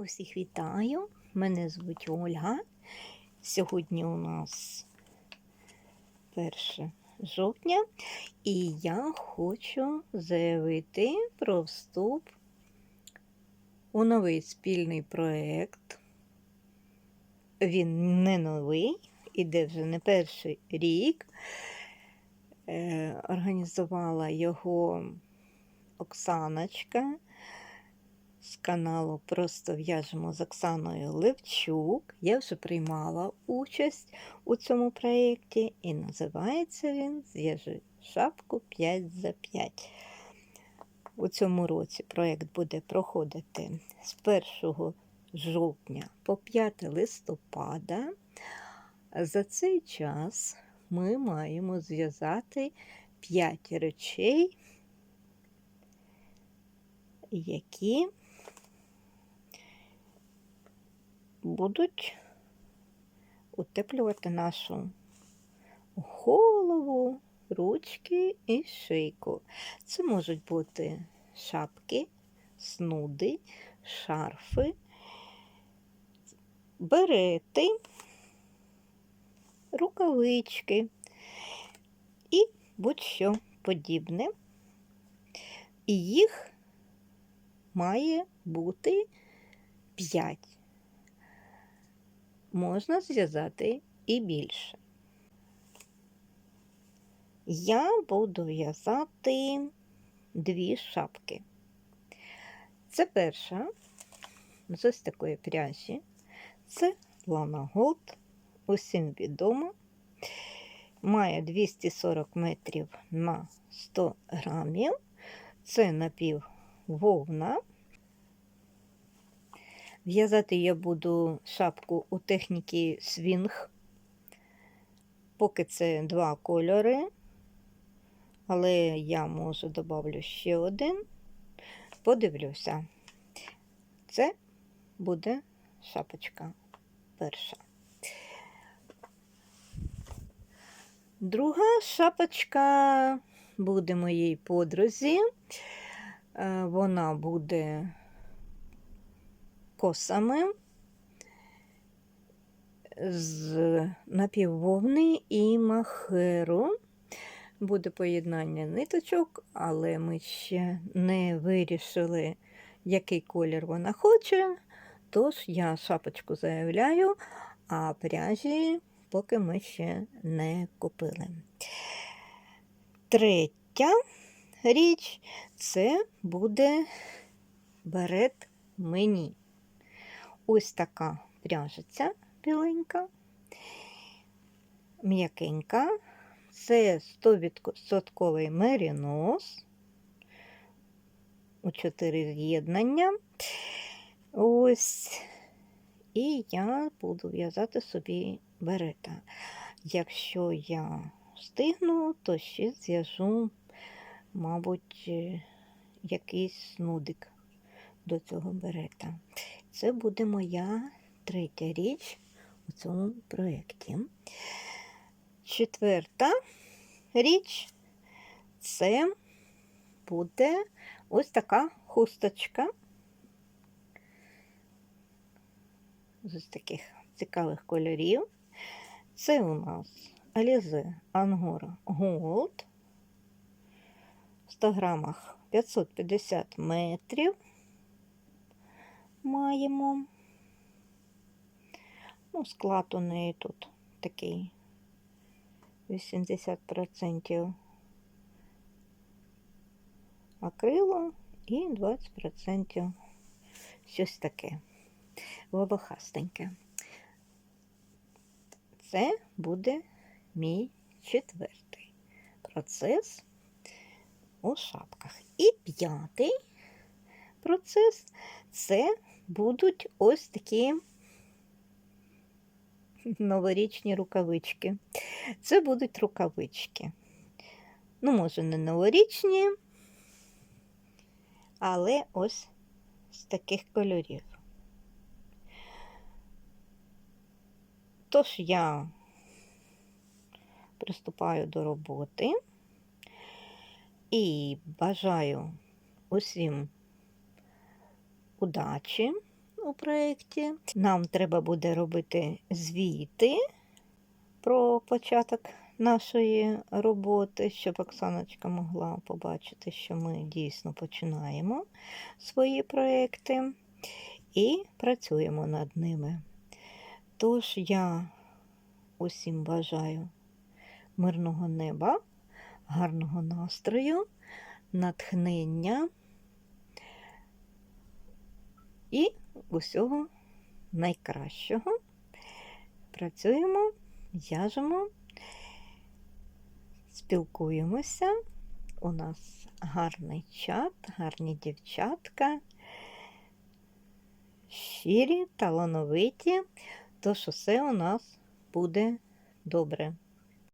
Усіх вітаю, мене звуть Ольга. Сьогодні у нас 1 жовтня, і я хочу заявити про вступ у новий спільний проєкт. Він не новий, іде вже не перший рік. Е, Організувала його Оксаночка каналу Просто в'яжемо з Оксаною Левчук. Я вже приймала участь у цьому проєкті і називається він Зв'яжи шапку 5 за 5. У цьому році проєкт буде проходити з 1 жовтня по 5 листопада. За цей час ми маємо зв'язати 5 речей, які будуть утеплювати нашу голову, ручки і шийку. Це можуть бути шапки, снуди, шарфи, берети, рукавички і будь-що подібне. І їх має бути 5 можна зв'язати і більше. Я буду в'язати дві шапки. Це перша з ось такої пряжі. Це Lana Gold, усім відомо. Має 240 метрів на 100 грамів. Це напіввовна. В'язати я буду шапку у техніці свінг, поки це два кольори, але я можу додавлю ще один. Подивлюся, це буде шапочка перша. Друга шапочка буде моїй подрузі. Е, Вона буде косами з напіввовни і махеру. Буде поєднання ниточок, але ми ще не вирішили, який колір вона хоче. Тож я шапочку заявляю, а пряжі поки ми ще не купили. Третя річ це буде берет мені. Ось така пряжиця біленька, м'якенька. Це 100% мерінос у 4 з'єднання. Ось. І я буду в'язати собі берета. Якщо я встигну, то ще зв'яжу, мабуть, якийсь нудик до цього берета. Це буде моя третя річ у цьому проєкті. Четверта річ це буде ось така хусточка з таких цікавих кольорів. Це у нас Alize Angora Gold в 100 грамах 550 метрів маємо. Ну, склад у неї тут такий 80% акрилу і 20% щось таке волохастеньке. Це буде мій четвертий процес у шапках. І п'ятий процес це будуть ось такі новорічні рукавички. Це будуть рукавички. Ну, може, не новорічні, але ось з таких кольорів. Тож я приступаю до роботи і бажаю усім удачі у проєкті. Нам треба буде робити звіти про початок нашої роботи, щоб Оксаночка могла побачити, що ми дійсно починаємо свої проекти і працюємо над ними. Тож я усім бажаю мирного неба, гарного настрою, натхнення і усього найкращого. Працюємо, в'яжемо, спілкуємося. У нас гарний чат, гарні дівчатка, щирі, талановиті, тож усе у нас буде добре.